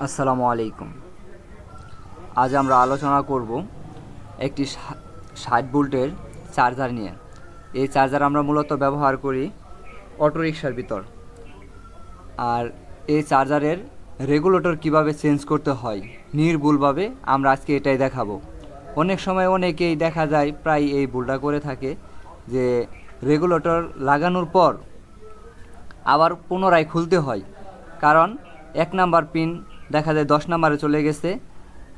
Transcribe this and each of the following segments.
আসসালামু আলাইকুম। আজ আমরা আলোচনা করব একটি ষাট ভোল্টের চার্জার নিয়ে। এই চার্জার আমরা মূলত ব্যবহার করি অটোরিকশার ভিতর। আর এই চার্জারের রেগুলেটর কীভাবে চেঞ্জ করতে হয় নির্ভুলভাবে আমরা আজকে এটাই দেখাবো। অনেক সময় অনেকেই দেখা যায় প্রায় এই ভুলটা করে থাকে যে রেগুলেটর লাগানোর পর আবার পুনরায় খুলতে হয়। কারণ এক নাম্বার পিন দেখা যায় দশ নাম্বারে চলে গেছে।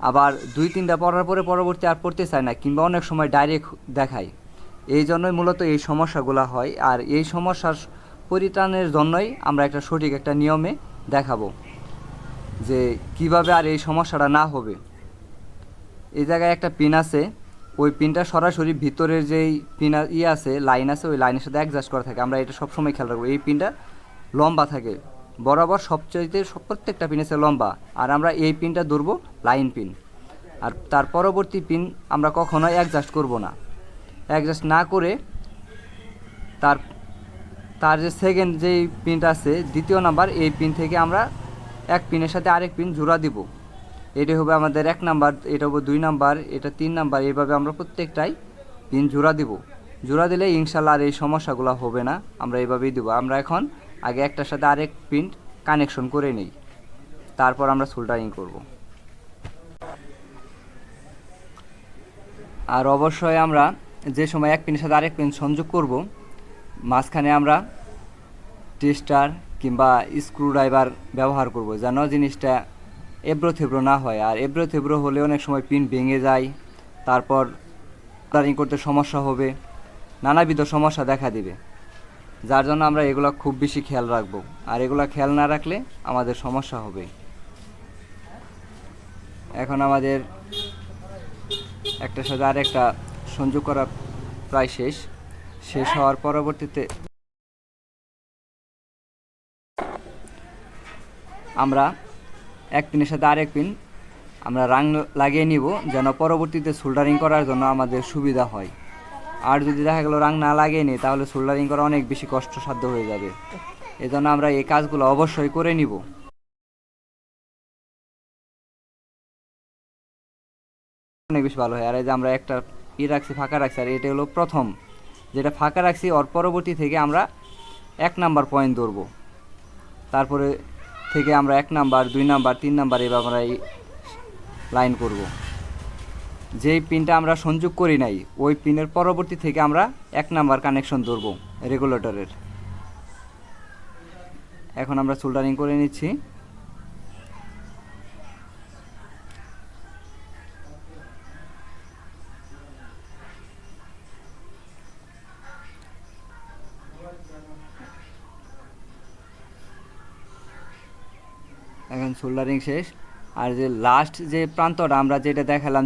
আবার দুই, তিনটা পড়ার পরে পরবর্তী আর পড়তে চায় না, কিংবা অনেক সময় ডাইরেক্ট দেখায়। এই জন্যই মূলত এই সমস্যাগুলো হয়। আর এই সমস্যার পরিত্রাণের জন্যই আমরা একটা সঠিক একটা নিয়মে দেখাবো যে কীভাবে আর এই সমস্যাটা না হবে। এই জায়গায় একটা পিন আছে। ওই পিনটা সরাসরি ভিতরের যেই পিন ইয়ে আছে লাইন আছে, ওই লাইনের সাথে অ্যাডজাস্ট করা থাকে। আমরা এটা সবসময় খেয়াল রাখব। এই পিনটা লম্বা থাকে। বরাবর সবচাইতে সব প্রত্যেকটা পিন আছে লম্বা। আর আমরা এই পিনটা ধরবো লাইন পিন আর তার পরবর্তী পিন আমরা কখনোই অ্যাডজাস্ট করব না। অ্যাডজাস্ট না করে তার তার যে সেকেন্ড যেই পিনটা আছে, দ্বিতীয় নাম্বার এই পিন থেকে আমরা এক পিনের সাথে আরেক পিন জোড়া দিব। এটা হবে আমাদের এক নাম্বার এটা হবে দুই নাম্বার এটা তিন নাম্বার এইভাবে আমরা প্রত্যেকটাই পিন জোড়া দিব। জোড়া দিলে ইনশাল্লাহ আর এই সমস্যাগুলো হবে না, আমরা এইভাবেই দেবো। আমরা এখন আগে একটার সাথে আরেক পিন কানেকশন করে নিই। তারপর আমরা সোল্ডারিং করব। আর অবশ্যই আমরা যে সময় এক পিনের সাথে আরেক পিন সংযোগ করব, মাঝখানে আমরা টেস্টার কিংবা স্ক্রু ড্রাইভার ব্যবহার করব, যেন জিনিসটা এবড়ো থেবড়ো না হয়। আর এবড়ো থেবড়ো হলে অনেক সময় পিন ভেঙে যায়, তারপর করতে সমস্যা হবে, নানাবিধ সমস্যা দেখা দিবে। যার জন্য আমরা এগুলো খুব বেশি খেয়াল রাখব। আর এগুলো খেয়াল না রাখলে আমাদের সমস্যা হবে। এখন আমাদের একটার সাথে আর একটা সংযোগ করা প্রায় শেষ। শেষ হওয়ার পরবর্তীতে আমরা এক পিনের সাথে আরেক পিন আমরা রাং লাগিয়ে নিব যেন পরবর্তীতে সোল্ডারিং করার জন্য আমাদের সুবিধা হয়। আর যদি দেখা গেলো রাং না লাগিয়ে তাহলে সোল্ডারিং করা অনেক বেশি কষ্টসাধ্য হয়ে যাবে। এজন্য আমরা এই কাজগুলো অবশ্যই করে নিব। অনেক বেশি ভালো হয়। আর এই যে আমরা একটা ই রাখছি, ফাঁকা রাখছি, আর এটা হলো প্রথম। যেটা ফাঁকা রাখছি, ওর পরবর্তী থেকে আমরা এক নাম্বার পয়েন্ট ধরবো। তারপরে থেকে আমরা এক নাম্বার, দুই নাম্বার, তিন নাম্বার এভাবে আমরা লাইন করব। যেই পিনটা আমরা সংযোগ করি নাই, ওই পিনের পরবর্তী থেকে আমরা এক নাম্বার কানেকশন ধরবো রেগুলেটরের এখন আমরা সোল্ডারিং করে নিচ্ছি। এখন সোল্ডারিং শেষ। আর যে লাস্ট যে প্রান্তটা আমরা যেটা দেখালাম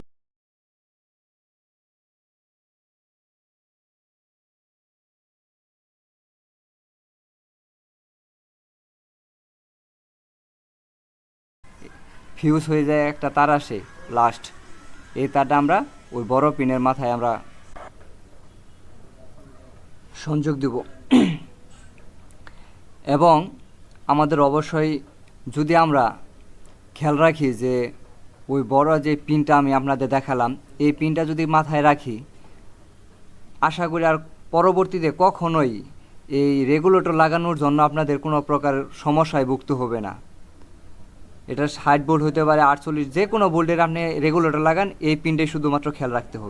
ফিউজ হয়ে যায় একটা তার আসে, লাস্ট। এই তারটা আমরা ওই বড় পিনের মাথায় আমরা সংযোগ দেব। এবং আমাদের অবশ্যই যদি আমরা খেয়াল রাখি যে ওই বড় যে পিনটা আমি আপনাদের দেখালাম, এই পিনটা যদি মাথায় রাখি, আশা করি আর পরবর্তীতে কখনোই এই রেগুলেটর লাগানোর জন্য আপনাদের কোনো প্রকার সমস্যায় ভুক্ত হবে না। এটা ষাট বোল্ট হতে পারে আটচল্লিশ যে কোনো বোল্টের আপনি রেগুলেটর লাগান, এই পিনটাই শুধুমাত্র খেয়াল রাখতে হবে।